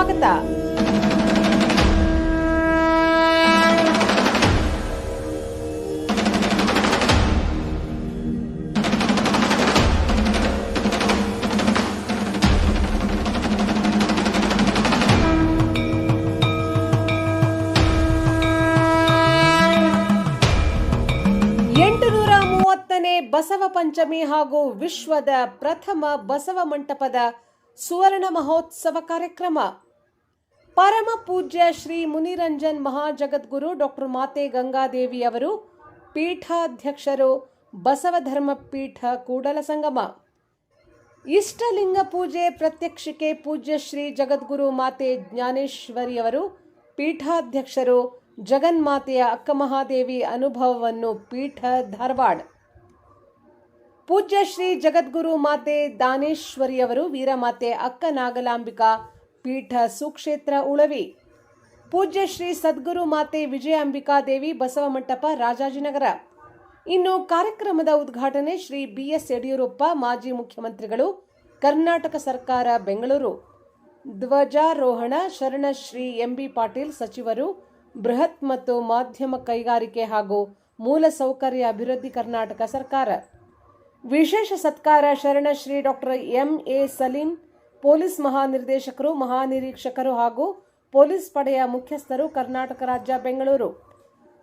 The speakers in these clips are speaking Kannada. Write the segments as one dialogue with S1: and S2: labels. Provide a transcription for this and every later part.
S1: ಸ್ವಾಗತ. ಬಸವ ಪಂಚಮಿ ಹಾಗೂ ವಿಶ್ವದ ಪ್ರಥಮ ಬಸವ ಮಂಟಪದ ಸುವರ್ಣ ಮಹೋತ್ಸವ ಕಾರ್ಯಕ್ರಮ. ಪರಮ ಪೂಜ್ಯ ಶ್ರೀ ಮುನಿರಂಜನ್ ಮಹಾಜಗದ್ಗುರು ಡಾಕ್ಟರ್ ಮಾತೆ ಗಂಗಾದೇವಿ ಅವರು ಪೀಠಾಧ್ಯಕ್ಷರು ಬಸವ ಧರ್ಮ ಪೀಠ ಕೂಡಲ ಸಂಗಮ. ಇಷ್ಟಲಿಂಗ ಪೂಜೆ ಪ್ರತ್ಯಕ್ಷಿಕೆ ಪೂಜ್ಯ ಶ್ರೀ ಜಗದ್ಗುರು ಮಾತೆ ಜ್ಞಾನೇಶ್ವರಿಯವರು ಪೀಠಾಧ್ಯಕ್ಷರು ಜಗನ್ಮಾತೆಯ ಅಕ್ಕ ಮಹಾದೇವಿ ಅನುಭವವನ್ನು ಪೀಠ ಧಾರವಾಡ. ಪೂಜ್ಯ ಶ್ರೀ ಜಗದ್ಗುರು ಮಾತೆ ದಾನೇಶ್ವರಿಯವರು ವೀರಮಾತೆ ಅಕ್ಕ ನಾಗಲಾಂಬಿಕಾ ಪೀಠ ಸುಕ್ಷೇತ್ರ ಉಳವಿ. ಪೂಜ್ಯ ಶ್ರೀ ಸದ್ಗುರು ಮಾತೆ ವಿಜಯಾಂಬಿಕಾ ದೇವಿ ಬಸವ ಮಂಟಪ ರಾಜಾಜಿನಗರ. ಇನ್ನು ಕಾರ್ಯಕ್ರಮದ ಉದ್ಘಾಟನೆ ಶ್ರೀ ಬಿಎಸ್ ಯಡಿಯೂರಪ್ಪ, ಮಾಜಿ ಮುಖ್ಯಮಂತ್ರಿಗಳು, ಕರ್ನಾಟಕ ಸರ್ಕಾರ, ಬೆಂಗಳೂರು. ಧ್ವಜಾರೋಹಣ ಶರಣ ಶ್ರೀ ಎಂಬಿ ಪಾಟೀಲ್ ಸಚಿವರು, ಬೃಹತ್ ಮತ್ತು ಮಾಧ್ಯಮ ಕೈಗಾರಿಕೆ ಹಾಗೂ ಮೂಲಸೌಕರ್ಯ ಅಭಿವೃದ್ಧಿ ಕರ್ನಾಟಕ ಸರ್ಕಾರ. ವಿಶೇಷ ಸತ್ಕಾರ ಶರಣ Shri doctor M A Saleem police ಮಹಾನಿರ್ದೇಶಕರು, ಮಹಾನಿರೀಕ್ಷಕರು ಹಾಗೂ ಪೊಲೀಸ್ ಪಡೆಯ ಮುಖ್ಯಸ್ಥರು ಕರ್ನಾಟಕ ರಾಜ್ಯ, ಬೆಂಗಳೂರು.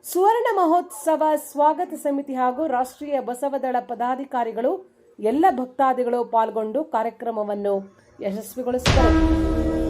S1: ಸುವರ್ಣ ಮಹೋತ್ಸವ ಸ್ವಾಗತ ಸಮಿತಿ ಹಾಗೂ ರಾಷ್ಟ್ರೀಯ ಬಸವದಳ ಪದಾಧಿಕಾರಿಗಳು, ಎಲ್ಲ ಭಕ್ತಾದಿಗಳು ಪಾಲ್ಗೊಂಡು ಕಾರ್ಯಕ್ರಮವನ್ನು ಯಶಸ್ವಿಗೊಳಿಸಿದರು.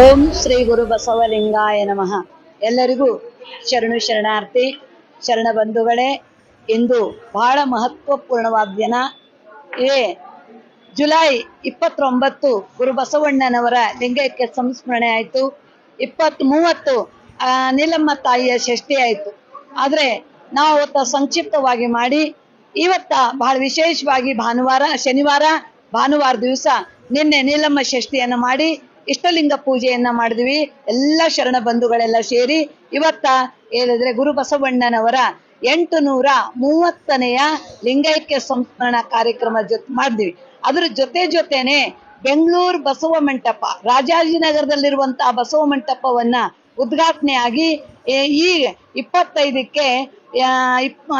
S2: ಓಂ ಶ್ರೀ ಗುರು ಬಸವಲಿಂಗಾಯ ನಮಃ. ಎಲ್ಲರಿಗೂ ಶರಣು ಶರಣಾರ್ಥಿ, ಶರಣ ಬಂಧುಗಳೇ, ಇಂದು ಬಹಳ ಮಹತ್ವಪೂರ್ಣವಾದ ದಿನ ಇದೇ ಜುಲೈ ಇಪ್ಪತ್ತೊಂಬತ್ತು ಗುರು ಬಸವಣ್ಣನವರ ಲಿಂಗೈಕ್ಯ ಸಂಸ್ಮರಣೆ ಆಯಿತು. ಇಪ್ಪತ್ತ್ ಮೂವತ್ತು ನೀಲಮ್ಮ ತಾಯಿಯ ಷಷ್ಠಿ ಆಯಿತು. ಆದರೆ ನಾವು ಅವತ್ತ ಸಂಕ್ಷಿಪ್ತವಾಗಿ ಮಾಡಿ, ಇವತ್ತ ಬಹಳ ವಿಶೇಷವಾಗಿ ಭಾನುವಾರ, ಶನಿವಾರ, ಭಾನುವಾರ ದಿವಸ ನಿನ್ನೆ ನೀಲಮ್ಮ ಷಷ್ಠಿಯನ್ನು ಮಾಡಿ ಇಷ್ಟಲಿಂಗ ಪೂಜೆಯನ್ನ ಮಾಡಿದ್ವಿ. ಎಲ್ಲ ಶರಣ ಬಂಧುಗಳೆಲ್ಲ ಸೇರಿ ಇವತ್ತ ಹೇಳಿದ್ರೆ ಗುರು ಬಸವಣ್ಣನವರ ಎಂಟು ನೂರ ಮೂವತ್ತನೆಯ ಲಿಂಗೈಕ್ಯ ಸಂಸ್ಮರಣ ಕಾರ್ಯಕ್ರಮ ಜೊತೆ ಮಾಡಿದ್ವಿ. ಅದ್ರ ಜೊತೆ ಜೊತೆನೆ ಬೆಂಗಳೂರು ಬಸವ ಮಂಟಪ ರಾಜಾಜಿನಗರದಲ್ಲಿರುವಂತಹ ಬಸವ ಮಂಟಪವನ್ನ ಉದ್ಘಾಟನೆ ಆಗಿ ಈ ಇಪ್ಪತ್ತೈದಕ್ಕೆ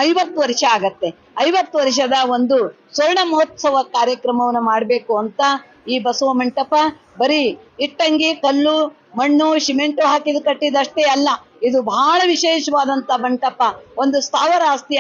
S2: ಐವತ್ತು ವರ್ಷ ಆಗತ್ತೆ. ಐವತ್ತು ವರ್ಷದ ಒಂದು ಸ್ವರ್ಣ ಮಹೋತ್ಸವ ಕಾರ್ಯಕ್ರಮವನ್ನು ಮಾಡಬೇಕು ಅಂತ ಈ ಬಸವ ಮಂಟಪ ಬರೀ ಇಟ್ಟಂಗಿ, ಕಲ್ಲು, ಮಣ್ಣು, ಸಿಮೆಂಟು ಹಾಕಿದ ಕಟ್ಟಿದಷ್ಟೇ ಅಲ್ಲ, ಇದು ಬಹಳ ವಿಶೇಷವಾದಂತ ಮಂಟಪ ಒಂದು ಸ್ಥಾವರ ಆಸ್ತಿ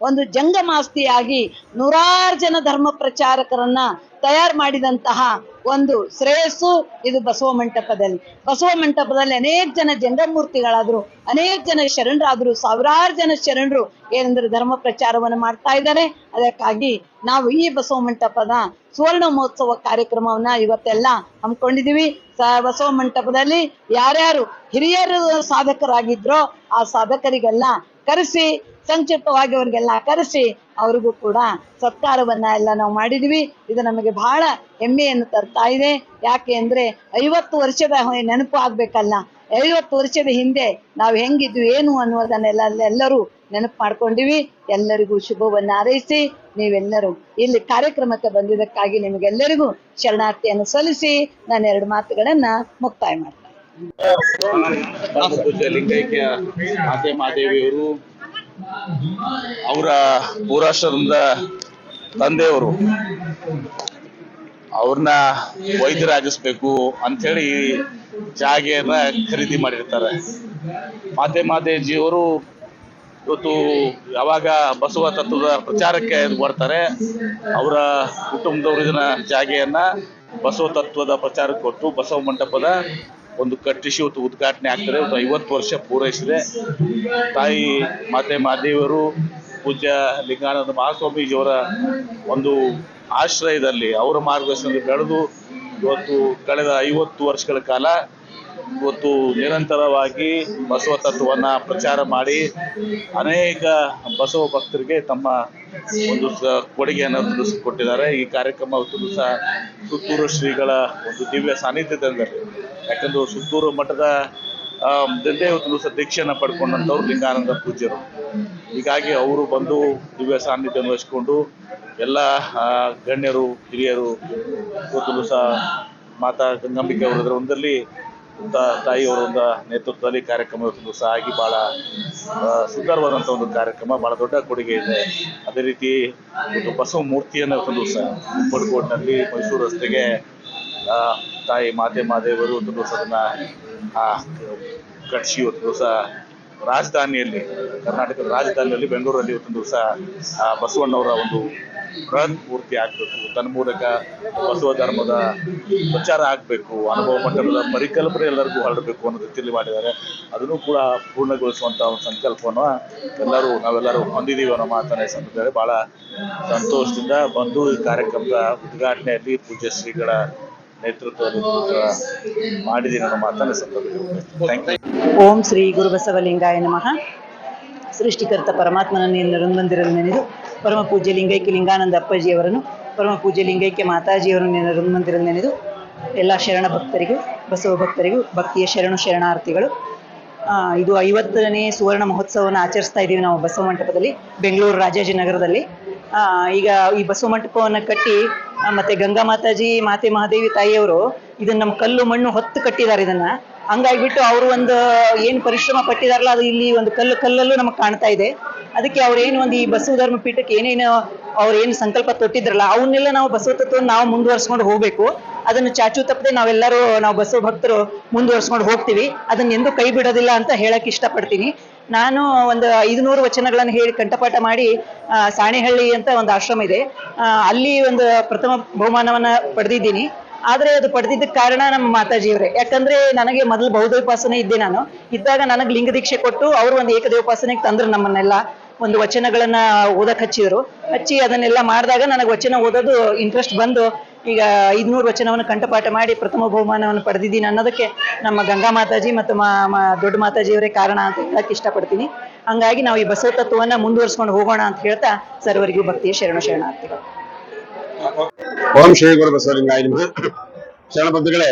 S2: ಒಂದು ಜಂಗಮ ಆಸ್ತಿಯಾಗಿ ನೂರಾರು ಜನ ಧರ್ಮ ಪ್ರಚಾರಕರನ್ನ ತಯಾರು ಮಾಡಿದಂತಹ ಒಂದು ಶ್ರೇಯಸ್ಸು, ಇದು ಬಸವ ಮಂಟಪದಲ್ಲಿ. ಬಸವ ಮಂಟಪದಲ್ಲಿ ಅನೇಕ ಜನ ಜಂಗಮೂರ್ತಿಗಳಾದ್ರು ಅನೇಕ ಜನ ಶರಣರಾದ್ರು, ಸಾವಿರಾರು ಜನ ಶರಣರು ಏನಂದ್ರೆ ಧರ್ಮ ಪ್ರಚಾರವನ್ನು ಮಾಡ್ತಾ ಇದ್ದಾರೆ. ಅದಕ್ಕಾಗಿ ನಾವು ಈ ಬಸವ ಮಂಟಪದ ಸುವರ್ಣ ಮಹೋತ್ಸವ ಕಾರ್ಯಕ್ರಮವನ್ನ ಇವತ್ತೆಲ್ಲ ಹಮ್ಮಿಕೊಂಡಿದೀವಿ ಬಸವ ಮಂಟಪದಲ್ಲಿ ಯಾರ್ಯಾರು ಹಿರಿಯರು ಸಾಧಕರಾಗಿದ್ರೋ ಆ ಸಾಧಕರಿಗೆಲ್ಲ ಕರೆಸಿ ಸಂಕ್ಷಿಪ್ತವಾಗಿ ಅವ್ರಿಗೆಲ್ಲ ಕರೆಸಿ, ಅವ್ರಿಗೂ ಕೂಡ ಸತ್ಕಾರವನ್ನ ಎಲ್ಲ ನಾವು ಮಾಡಿದ್ವಿ. ಇದು ನಮಗೆ ಬಹಳ ಹೆಮ್ಮೆಯನ್ನು ತರ್ತಾ ಇದೆ. ಯಾಕೆ ಅಂದ್ರೆ ಐವತ್ತು ವರ್ಷದ ನೆನಪು ಆಗ್ಬೇಕಲ್ಲ. ಐವತ್ತು ವರ್ಷದ ಹಿಂದೆ ನಾವು ಹೆಂಗಿದ್ವಿ, ಏನು ಅನ್ನೋದನ್ನೆಲ್ಲ ಎಲ್ಲರೂ ನೆನಪು ಮಾಡ್ಕೊಂಡಿವಿ. ಎಲ್ಲರಿಗೂ ಶುಭವನ್ನ ಹಾರೈಸಿ, ನೀವೆಲ್ಲರೂ ಇಲ್ಲಿ ಕಾರ್ಯಕ್ರಮಕ್ಕೆ ಬಂದಿದ್ದಕ್ಕಾಗಿ ನಿಮಗೆಲ್ಲರಿಗೂ ಶರಣಾರ್ಥಿಯನ್ನು ಸಲ್ಲಿಸಿ ನಾನು ಎರಡು ಮಾತುಗಳನ್ನ ಮುಕ್ತಾಯ ಮಾಡ್ತೇನೆ.
S3: ಲಿಂಗೈಕ್ಯ ಮಾತೆ ಮಾದೇವಿಯವರು, ಅವರ ಪೂರಾಶ್ರಮದ ತಂದೆಯವರು. ಅವ್ರನ್ನ ವೈದ್ಯರಾಗಿಸ್ಬೇಕು ಅಂಥೇಳಿ ಜಾಗೆಯನ್ನ ಖರೀದಿ ಮಾಡಿರ್ತಾರೆ. ಮಾತೆ ಮಾದೇಜಿಯವರು ಇವತ್ತು ಯಾವಾಗ ಬಸವ ತತ್ವದ ಪ್ರಚಾರಕ್ಕೆ ಬರ್ತಾರೆ, ಅವರ ಕುಟುಂಬದವರು ಜಾಗೆಯನ್ನ ಬಸವ ತತ್ವದ ಪ್ರಚಾರಕ್ಕೆ ಕೊಟ್ಟು ಬಸವ ಮಂಟಪದ ಒಂದು ಕಟ್ಟಿಸಿ ಇವತ್ತು ಉದ್ಘಾಟನೆ ಆಗ್ತದೆ ಒಂದು ಐವತ್ತು ವರ್ಷ ಪೂರೈಸಿದೆ. ತಾಯಿ ಮಾತೆ ಮಾದೇವರು, ಪೂಜ್ಯ ಲಿಂಗಾನಂದ ಮಹಾಸ್ವಾಮೀಜಿಯವರ ಒಂದು ಆಶ್ರಯದಲ್ಲಿ, ಅವರ ಮಾರ್ಗದರ್ಶನದಲ್ಲಿ ಬೆಳೆದು ಇವತ್ತು ಕಳೆದ ಐವತ್ತು ವರ್ಷಗಳ ಕಾಲ ಇವತ್ತು ನಿರಂತರವಾಗಿ ಬಸವ ತತ್ವವನ್ನ ಪ್ರಚಾರ ಮಾಡಿ ಅನೇಕ ಬಸವ ಭಕ್ತರಿಗೆ ತಮ್ಮ ಒಂದು ಕೊಡುಗೆಯನ್ನು ತಿಳಿಸಿಕೊಟ್ಟಿದ್ದಾರೆ. ಈ ಕಾರ್ಯಕ್ರಮ ದಿವಸ ಸುತ್ತೂರು ಶ್ರೀಗಳ ಒಂದು ದಿವ್ಯ ಸಾನ್ನಿಧ್ಯದಲ್ಲಿ. ಯಾಕಂದ್ರೆ ಸುತ್ತೂರು ಮಠದ ಇವತ್ತು ದಿವಸ ದೀಕ್ಷೆಯನ್ನ ಪಡ್ಕೊಂಡಂಥವ್ರು ಲಿಂಗಾನಂದ ಪೂಜ್ಯರು. ಹೀಗಾಗಿ ಅವರು ಬಂದು ದಿವ್ಯ ಸಾನ್ನಿಧ್ಯ ವಹಿಸ್ಕೊಂಡು ಎಲ್ಲ ಗಣ್ಯರು, ಹಿರಿಯರು ಇವತ್ತು ಸಹ ಮಾತಾ ಗಂಗಾಂಬಿಕೆ ಅವರ ಒಂದರಲ್ಲಿ ತ- ತಾಯಿಯವರ ನೇತೃತ್ವದಲ್ಲಿ ಕಾರ್ಯಕ್ರಮ ಸಹ ಆಗಿ ಬಹಳ ಸುಂದರವಾದಂತ ಒಂದು ಕಾರ್ಯಕ್ರಮ, ಬಹಳ ದೊಡ್ಡ ಕೊಡುಗೆ ಇದೆ. ಅದೇ ರೀತಿ ಒಂದು ಬಸವ ಮೂರ್ತಿಯನ್ನು ಸಹ ಉಪ್ಪಡ್ಕೋಟ್ನಲ್ಲಿ ಮೈಸೂರು ರಸ್ತೆಗೆ ತಾಯಿ ಮಾತೆ ಮಾದೇವರು ಒಂದು ದಿವಸ ಅದನ್ನ ಆ, ಕಟ್ಸಿ ಒಂದು ದಿವಸ ರಾಜಧಾನಿಯಲ್ಲಿ ಕರ್ನಾಟಕದ ರಾಜಧಾನಿಯಲ್ಲಿ ಬೆಂಗಳೂರಲ್ಲಿ ಒಂದು ದಿವಸ ಆ ಬಸವಣ್ಣವರ ಒಂದು ಬೃಹತ್ ಪೂರ್ತಿ ಆಗ್ಬೇಕು. ತನ್ನ ಮೂಲಕ ಬಸವ ಧರ್ಮದ ಪ್ರಚಾರ ಆಗಬೇಕು ಅನುಭವ ಮಟ್ಟದ ಪರಿಕಲ್ಪನೆ ಎಲ್ಲರಿಗೂ ಹರಡಬೇಕು ಅನ್ನೋ ರೀತಿಯಲ್ಲಿ ಮಾಡಿದ್ದಾರೆ. ಅದನ್ನು ಕೂಡ ಪೂರ್ಣಗೊಳಿಸುವಂತ ಒಂದು ಸಂಕಲ್ಪವನ್ನು ಎಲ್ಲರೂ ನಾವೆಲ್ಲರೂ ಹೊಂದಿದ್ದೀವಿ ಅನ್ನೋ ಮಾತನ್ನ ಸಂದರ್ಭದಲ್ಲಿ ಬಹಳ ಸಂತೋಷದಿಂದ ಬಂದು ಈ ಕಾರ್ಯಕ್ರಮದ ಉದ್ಘಾಟನೆಯಲ್ಲಿ ಪೂಜ್ಯ ಶ್ರೀಗಳ ಮಾತನ್ನ ಸಂದರ್ಭದಲ್ಲಿ
S4: ಓಂ ಶ್ರೀ ಗುರು ಬಸವಲಿಂಗಾಯ ನಮಃ. ಸೃಷ್ಟಿಕರ್ತ ಪರಮಾತ್ಮನನ್ನು ಬಂದಿರಲು ನೆನೆದು ಪರಮ ಪೂಜ್ಯ ಲಿಂಗೈಕ್ಯ ಲಿಂಗಾನಂದ ಅಪ್ಪಾಜಿಯವರನ್ನು, ಪರಮ ಪೂಜ್ಯ ಲಿಂಗೈಕ್ಯ ಮಾತಾಜಿಯವರನ್ನು ಬಂದಿರಲು ನೆನೆದು ಎಲ್ಲ ಶರಣ ಭಕ್ತರಿಗೂ, ಬಸವ ಭಕ್ತರಿಗೂ, ಭಕ್ತಿಯ ಶರಣು ಶರಣಾರ್ಥಿಗಳು ಇದು ಐವತ್ತನೇ ಸುವರ್ಣ ಮಹೋತ್ಸವವನ್ನು ಆಚರಿಸ್ತಾ ಇದ್ದೀವಿ ನಾವು ಬಸವ ಮಂಟಪದಲ್ಲಿ, ಬೆಂಗಳೂರು ರಾಜಾಜಿನಗರದಲ್ಲಿ. ಈಗ ಈ ಬಸವ ಮಂಟಪವನ್ನ ಕಟ್ಟಿ ಆ, ಮತ್ತೆ ಗಂಗಾ ಮಾತಾಜಿ ಮಾತೆ ಮಹಾದೇವಿ ತಾಯಿಯವರು ಇದನ್ನ ನಮ್ಮ ಕಲ್ಲು ಮಣ್ಣು ಹೊತ್ತು ಕಟ್ಟಿದ್ದಾರೆ ಇದನ್ನ. ಹಂಗಾಗ್ಬಿಟ್ಟು ಅವರು ಒಂದು ಏನು ಪರಿಶ್ರಮ ಪಟ್ಟಿದಾರಲ್ಲ ಅದು ಇಲ್ಲಿ ಒಂದು ಕಲ್ಲು ಕಲ್ಲಲ್ಲೂ ನಮಗೆ ಕಾಣ್ತಾ ಇದೆ. ಅದಕ್ಕೆ ಅವ್ರೇನು ಒಂದು ಈ ಬಸವ ಧರ್ಮ ಪೀಠಕ್ಕೆ ಏನೇನು ಅವ್ರು ಏನು ಸಂಕಲ್ಪ ತೊಟ್ಟಿದ್ರಲ್ಲ ಅವನ್ನೆಲ್ಲ ನಾವು ಬಸವ ತತ್ವವನ್ನು ನಾವು ಮುಂದುವರ್ಸ್ಕೊಂಡು ಹೋಗ್ಬೇಕು. ಅದನ್ನು ಚಾಚು ತಪ್ಪದೆ ನಾವೆಲ್ಲರೂ ನಾವು ಬಸವ ಭಕ್ತರು ಮುಂದುವರ್ಸ್ಕೊಂಡು ಹೋಗ್ತೀವಿ. ಅದನ್ನ ಎಂದೂ ಕೈ ಬಿಡೋದಿಲ್ಲ ಅಂತ ಹೇಳಕ್ ಇಷ್ಟಪಡ್ತೀನಿ. ನಾನು ಒಂದು ಐದುನೂರು ವಚನಗಳನ್ನು ಹೇಳಿ ಕಂಠಪಾಠ ಮಾಡಿ ಸಾಣೆಹಳ್ಳಿ ಅಂತ ಒಂದು ಆಶ್ರಮ ಇದೆ. ಅಲ್ಲಿ ಒಂದು ಪ್ರಥಮ ಬಹುಮಾನವನ್ನ ಪಡೆದಿದ್ದೀನಿ. ಆದರೆ ಅದು ಪಡೆದಿದ್ದಕ್ಕೆ ಕಾರಣ ನಮ್ಮ ಮಾತಾಜಿಯವರೇ. ಯಾಕಂದ್ರೆ ನನಗೆ ಮೊದಲು ಬಹುದೋಪಾಸನೆ ಇದ್ದೆ ನಾನು. ಇದ್ದಾಗ ನನಗೆ ಲಿಂಗ ದೀಕ್ಷೆ ಕೊಟ್ಟು ಅವರು ಒಂದು ಏಕದೇವೋಪಾಸನೆಗೆ ತಂದ್ರು ನಮ್ಮನ್ನೆಲ್ಲ. ಒಂದು ವಚನಗಳನ್ನ ಓದಕ್ ಹಚ್ಚಿದ್ರು. ಹಚ್ಚಿ ಅದನ್ನೆಲ್ಲ ಮಾಡಿದಾಗ ನನಗೆ ವಚನ ಓದೋದು ಇಂಟ್ರೆಸ್ಟ್ ಬಂದು ಈಗ ಐದ್ನೂರು ವಚನವನ್ನು ಕಂಠಪಾಠ ಮಾಡಿ ಪ್ರಥಮ ಬಹುಮಾನವನ್ನು ಪಡೆದಿದ್ದೀನಿ ಅನ್ನೋದಕ್ಕೆ ನಮ್ಮ ಗಂಗಾ ಮಾತಾಜಿ ಮತ್ತು ಮಾ ದೊಡ್ಡ ಮಾತಾಜಿಯವರೇ ಕಾರಣ ಅಂತ ಹೇಳಕ್ ಇಷ್ಟಪಡ್ತೀನಿ. ಹಂಗಾಗಿ ನಾವು ಈ ಬಸವ ತತ್ವವನ್ನ ಮುಂದುವರಿಸ್ಕೊಂಡು ಹೋಗೋಣ ಅಂತ ಹೇಳ್ತಾ ಸರ್ವರಿಗೂ ಭಕ್ತಿಯ ಶರಣ ಶರಣಾರ್ಥಿಗಳು.
S5: ಓಂ ಶ್ರೀ ಗುರು ಶರಣ ಬಂಧುಗಳೇ,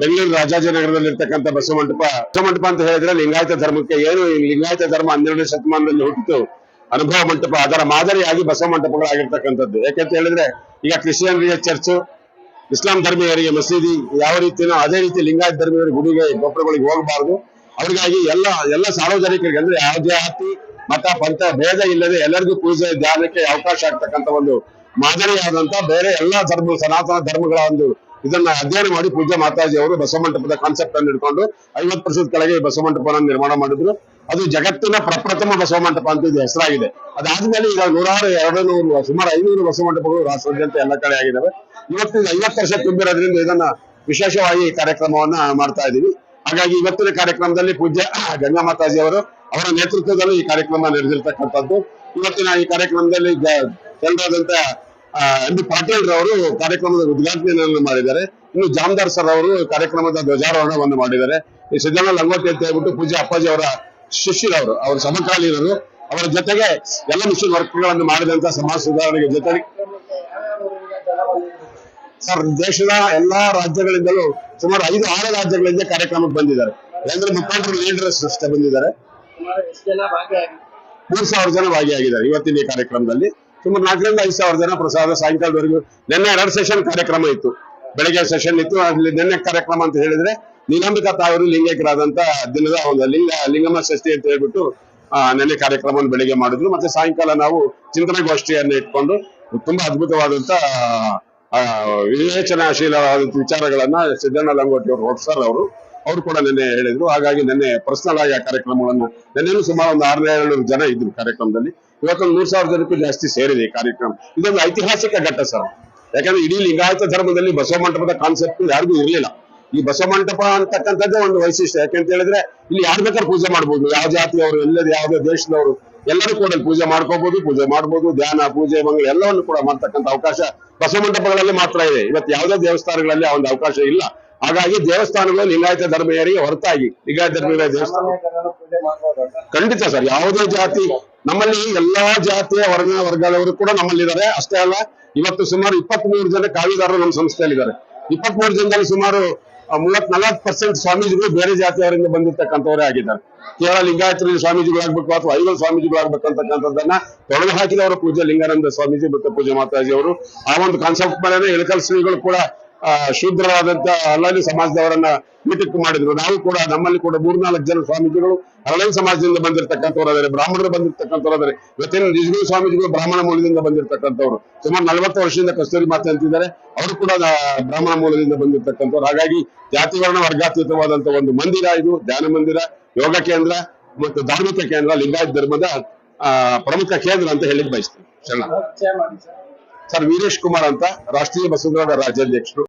S5: ಬೆಂಗಳೂರು ರಾಜಾಜಿನಗರದಲ್ಲಿರ್ತಕ್ಕಂಥ ಬಸವ ಮಂಟಪ ಬಸವ ಮಂಟಪ ಅಂತ ಹೇಳಿದ್ರೆ ಲಿಂಗಾಯತ ಧರ್ಮಕ್ಕೆ ಏನು ಲಿಂಗಾಯತ ಧರ್ಮ ಹನ್ನೆರಡನೇ ಶತಮಾನದಲ್ಲಿ ಹುಟ್ಟಿತು. ಅನುಭವ ಮಂಟಪ, ಅದರ ಮಾದರಿಯಾಗಿ ಬಸವ ಮಂಟಪಗಳಾಗಿರ್ತಕ್ಕಂಥದ್ದು. ಯಾಕೆಂತ ಹೇಳಿದ್ರೆ ಈಗ ಕ್ರಿಶ್ಚಿಯನ್ ಚರ್ಚ್, ಇಸ್ಲಾಂ ಧರ್ಮೀಯರಿಗೆ ಮಸೀದಿ, ಯಾವ ರೀತಿನೋ ಅದೇ ರೀತಿ ಲಿಂಗಾಯತ ಧರ್ಮೀಯರಿಗೆ ಗುಡಿಗೆ ಗೊಬ್ಬರಗಳಿಗೆ ಹೋಗಬಾರದು. ಅವರಿಗಾಗಿ ಎಲ್ಲ ಎಲ್ಲ ಸಾರ್ವಜನಿಕರಿಗೆ ಅಂದ್ರೆ ಯಾವುದೇ ಜಾತಿ, ಮತ, ಪಂಥ, ಭೇದ ಇಲ್ಲದೆ ಎಲ್ಲರಿಗೂ ಪೂಜೆ, ಧ್ಯಾನಕ್ಕೆ ಅವಕಾಶ ಆಗ್ತಕ್ಕಂಥ ಒಂದು ಮಾದರಿಯಾದಂತ ಬೇರೆ ಎಲ್ಲಾ ಧರ್ಮ, ಸನಾತನ ಧರ್ಮಗಳ ಒಂದು ಇದನ್ನ ಅಧ್ಯಯನ ಮಾಡಿ ಪೂಜಾ ಮಾತಾಜಿ ಅವರು ಬಸವ ಮಂಟಪದ ಕಾನ್ಸೆಪ್ಟ್ ಅನ್ನು ಇಟ್ಕೊಂಡು ಐವತ್ತು ವರ್ಷದ ಕೆಳಗೆ ಬಸವಮಂಟಪನ ನಿರ್ಮಾಣ ಮಾಡಿದ್ರು. ಅದು ಜಗತ್ತಿನ ಪ್ರಪ್ರಥಮ ಬಸವಮಂಟಪ ಅಂತ ಇದು ಹೆಸರಾಗಿದೆ. ಅದಾದ್ಮೇಲೆ ಈಗ ನೂರಾರು ಎರಡು ನೂರು ಸುಮಾರು ಐನೂರು ಬಸವಮಂಟಪಗಳು ರಾಷ್ಟ್ರಾದ್ಯಂತ ಎಲ್ಲ ಕಡೆ ಆಗಿದ್ದಾವೆ ಇವತ್ತು ಐವತ್ತು ವರ್ಷ ತುಂಬಿರೋದ್ರಿಂದ ಇದನ್ನ ವಿಶೇಷವಾಗಿ ಕಾರ್ಯಕ್ರಮವನ್ನ ಮಾಡ್ತಾ ಇದ್ದೀವಿ ಹಾಗಾಗಿ ಇವತ್ತಿನ ಕಾರ್ಯಕ್ರಮದಲ್ಲಿ ಪೂಜ್ಯ ಗಂಗಾ ಮಾತಾಜಿ ಅವರು ಅವರ ನೇತೃತ್ವದಲ್ಲಿ ಈ ಕಾರ್ಯಕ್ರಮ ನಡೆದಿರ್ತಕ್ಕಂಥದ್ದು. ಇವತ್ತಿನ ಈ ಕಾರ್ಯಕ್ರಮದಲ್ಲಿ ಜನರಾದಂತ ಎಂ ಬಿ ಪಾಟೀಲ್ ರವರು ಕಾರ್ಯಕ್ರಮದ ಉದ್ಘಾಟನೆಯನ್ನು ಮಾಡಿದ್ದಾರೆ. ಇನ್ನು ಜಾಮದಾರ್ ಸರ್ ಅವರು ಕಾರ್ಯಕ್ರಮದ ಧ್ವಜಾರೋಹಣವನ್ನು ಮಾಡಿದ್ದಾರೆ. ಈ ಸಿದ್ದಣ್ಣ ಲಂಗೋಟಿ ಅಂತ ಹೇಳ್ಬಿಟ್ಟು ಪೂಜೆ ಅಪ್ಪಾಜಿ ಅವರ ಶಿಷ್ಯರವರು ಅವರ ಸಮಕಾಲೀನರು. ಅವರ ಜೊತೆಗೆ ಎಲ್ಲ ಮಿಷನ್ ವರ್ಕ್ಗಳನ್ನು ಮಾಡಿದಂತ ಸಮಾಜ ಸುಧಾರಣೆಗೆ ಜೊತೆಗೆ ಸರ್, ದೇಶದ ಎಲ್ಲಾ ರಾಜ್ಯಗಳಿಂದಲೂ ಸುಮಾರು ಐದು, ಆರು ರಾಜ್ಯಗಳಿಂದ ಕಾರ್ಯಕ್ರಮಕ್ಕೆ ಬಂದಿದ್ದಾರೆ. ಕೇಂದ್ರ ಮುಖಂಡರು, ಲೀಡರ್ಸ್ ಅಷ್ಟೇ ಬಂದಿದ್ದಾರೆ. ಮೂರ್ ಸಾವಿರ ಜನ ಭಾಗಿಯಾಗಿದ್ದಾರೆ ಇವತ್ತಿನ ಈ ಕಾರ್ಯಕ್ರಮದಲ್ಲಿ. ಸುಮಾರು ನಾಲ್ಕರಿಂದ ಐದು ಸಾವಿರ ಜನ ಪ್ರಸಾದ ಸಾಯಂಕಾಲದವರೆಗೂ ನಿನ್ನೆ ಎರಡು ಸೆಷನ್ ಕಾರ್ಯಕ್ರಮ ಇತ್ತು. ಬೆಳಗ್ಗೆ ಸೆಷನ್ ಇತ್ತು. ಅಲ್ಲಿ ನಿನ್ನೆ ಕಾರ್ಯಕ್ರಮ ಅಂತ ಹೇಳಿದ್ರೆ ನೀಲಾಂಬಿಕಾ ತಾವರು ಲಿಂಗೈಕ್ಯರಾದಂತ ದಿನದ ಒಂದು ಲಿಂಗ ಲಿಂಗಮ್ಮ ಷಷ್ಠಿ ಅಂತ ಹೇಳ್ಬಿಟ್ಟು ಆ, ನೆನ್ನೆ ಕಾರ್ಯಕ್ರಮವನ್ನು ಬೆಳಿಗ್ಗೆ ಮಾಡಿದ್ರು. ಮತ್ತೆ ಸಾಯಂಕಾಲ ನಾವು ಚಿಂತನೆ ಗೋಷ್ಠಿಯನ್ನು ಇಟ್ಕೊಂಡು ತುಂಬಾ ಅದ್ಭುತವಾದಂತ ವಿವೇಚನಾಶೀಲವಾದ ವಿಚಾರಗಳನ್ನ ಸಿದ್ದಣ್ಣ ಲಂಗೋಟಿ ಅವರು ಸರ್ ಅವರು ಅವರು ಕೂಡ ನಿನ್ನೆ ಹೇಳಿದ್ರು. ಹಾಗಾಗಿ ನಿನ್ನೆ ಪರ್ಸನಲ್ ಆಗಿ ಆ ಕಾರ್ಯಕ್ರಮಗಳನ್ನು ನಿನ್ನೆನೂ ಸುಮಾರು ಒಂದು ಆರನೇ ಏಳು ಜನ ಇದ್ರು ಕಾರ್ಯಕ್ರಮದಲ್ಲಿ. ಇವತ್ತೊಂದು ಮೂರ್ ಸಾವಿರ ಜನಕ್ಕೂ ಜಾಸ್ತಿ ಸೇರಿದೆ ಈ ಕಾರ್ಯಕ್ರಮ. ಇದೊಂದು ಐತಿಹಾಸಿಕ ಘಟ್ಟ ಸರ್ ಯಾಕಂದ್ರೆ ಇಡೀ ಲಿಂಗಾಯತ ಧರ್ಮದಲ್ಲಿ ಬಸವ ಮಂಟಪದ ಕಾನ್ಸೆಪ್ಟ್ ಯಾರಿಗೂ ಇರಲಿಲ್ಲ. ಈ ಬಸವ ಮಂಟಪ ಅಂತಕ್ಕಂಥದ್ದೇ ಒಂದು ವೈಶಿಷ್ಟ್ಯ. ಯಾಕೆಂತ ಹೇಳಿದ್ರೆ ಇಲ್ಲಿ ಯಾರು ಬೇಕಾದ್ರೂ ಪೂಜೆ ಮಾಡ್ಬೋದು. ಯಾವ ಜಾತಿಯವರು ಎಲ್ಲದ ಯಾವುದೇ ದೇಶದವರು, ಎಲ್ಲರೂ ಕೂಡ ಪೂಜೆ ಮಾಡ್ಕೋಬಹುದು ಪೂಜೆ ಮಾಡ್ಬೋದು, ಧ್ಯಾನ, ಪೂಜೆ, ಮಂಗಳ ಎಲ್ಲವನ್ನು ಕೂಡ ಮಾಡ್ತಕ್ಕಂಥ ಅವಕಾಶ ಬಸವ ಮಂಟಪಗಳಲ್ಲಿ ಮಾತ್ರ ಇದೆ. ಇವತ್ತು ಯಾವುದೇ ದೇವಸ್ಥಾನಗಳಲ್ಲಿ ಆ ಒಂದು ಅವಕಾಶ ಇಲ್ಲ. ಹಾಗಾಗಿ ದೇವಸ್ಥಾನಗಳು ಲಿಂಗಾಯತ ಧರ್ಮೀಯರಿಗೆ ಹೊರತಾಗಿ, ಲಿಂಗಾಯತ ಧರ್ಮೀಯ ದೇವಸ್ಥಾನ. ಖಂಡಿತ ಸರ್, ಯಾವುದೇ ಜಾತಿ, ನಮ್ಮಲ್ಲಿ ಎಲ್ಲಾ ಜಾತಿಯ ವರ್ಗ ವರ್ಗದವರು ಕೂಡ ನಮ್ಮಲ್ಲಿದ್ದಾರೆ. ಅಷ್ಟೇ ಅಲ್ಲ, ಇವತ್ತು ಸುಮಾರು ಇಪ್ಪತ್ತ್ ಮೂರು ಜನ ಕಾವಿದಾರರು ನಮ್ಮ ಸಂಸ್ಥೆಯಲ್ಲಿದ್ದಾರೆ. ಇಪ್ಪತ್ತ್ ಮೂರು ಜನದಲ್ಲಿ ಸುಮಾರು ಮೂವತ್ ನಲವತ್ತು ಪರ್ಸೆಂಟ್ ಸ್ವಾಮೀಜಿಗಳು ಬೇರೆ ಜಾತಿಯವರಿಂದ ಬಂದಿರ್ತಕ್ಕಂಥವರೇ ಆಗಿದ್ದಾರೆ. ಕೇವಲ ಲಿಂಗಾಯತರಲ್ಲಿ ಸ್ವಾಮೀಜಿಗಳಾಗಬೇಕು ಅಥವಾ ಐವಲ್ ಸ್ವಾಮೀಜಿಗಳಾಗಬೇಕು ಅಂತಕ್ಕಂಥದ್ದನ್ನ ತೊಡೆದು ಹಾಕಿದವರು ಪೂಜೆ ಲಿಂಗಾನಂದ ಸ್ವಾಮೀಜಿ ಮತ್ತು ಪೂಜೆ ಮಾತಾಜಿ ಅವರು ಆ ಒಂದು ಕಾನ್ಸೆಪ್ಟ್ ಮೇಲೆ ಇಳಕಲ್ ಶ್ರೀಗಳು ಕೂಡ ಶೂದ್ರರಾದಂತ ಅಲ್ಲಲ್ಲಿ ಸಮಾಜದವರನ್ನ ಮೀಟಿಂಗ್ ಮಾಡಿದ್ರು. ನಾವು ಕೂಡ ನಮ್ಮಲ್ಲಿ ಕೂಡ ಮೂರ್ನಾಲ್ಕು ಜನ ಸ್ವಾಮೀಜಿಗಳು ಅರಳನ್ ಸಮಾಜದಿಂದ ಬಂದಿರತಕ್ಕಂಥವ್ರು ಬ್ರಾಹ್ಮಣರು ಬಂದಿರತಕ್ಕಂಥವ್ರು ಅದಾರೆ ಇವತ್ತಿನ ನಿಜಗುರು ಸ್ವಾಮೀಜಿಗಳು ಬ್ರಾಹ್ಮಣ ಮೂಲದಿಂದ ಬಂದಿರತಕ್ಕಂಥವ್ರು. ಸುಮಾರು ನಲವತ್ತು ವರ್ಷದಿಂದ ಕಸ್ತೂರಿ ಮಾತೆ ಅಂತಿದ್ದಾರೆ ಅವರು ಕೂಡ ಬ್ರಾಹ್ಮಣ ಮೂಲದಿಂದ ಬಂದಿರತಕ್ಕಂಥವ್ರು. ಹಾಗಾಗಿ ಜಾತಿ ವರ್ಣ ವರ್ಗಾತೀತವಾದಂತಹ ಒಂದು ಮಂದಿರ ಇದು. ಧ್ಯಾನ ಮಂದಿರ ಯೋಗ ಕೇಂದ್ರ ಮತ್ತು ಧಾರ್ಮಿಕ ಕೇಂದ್ರ ಲಿಂಗಾಯತ್ ಧರ್ಮದ ಪ್ರಮುಖ ಕೇಂದ್ರ ಅಂತ ಹೇಳಿಕ್ ಬಯಸ್ತೀನಿ. ಶರಣ ಸರ್ ವೀರೇಶ್ ಕುಮಾರ್ ಅಂತ ರಾಷ್ಟ್ರೀಯ ಬಸವರಾಜ ರಾಜ್ಯಾಧ್ಯಕ್ಷರು.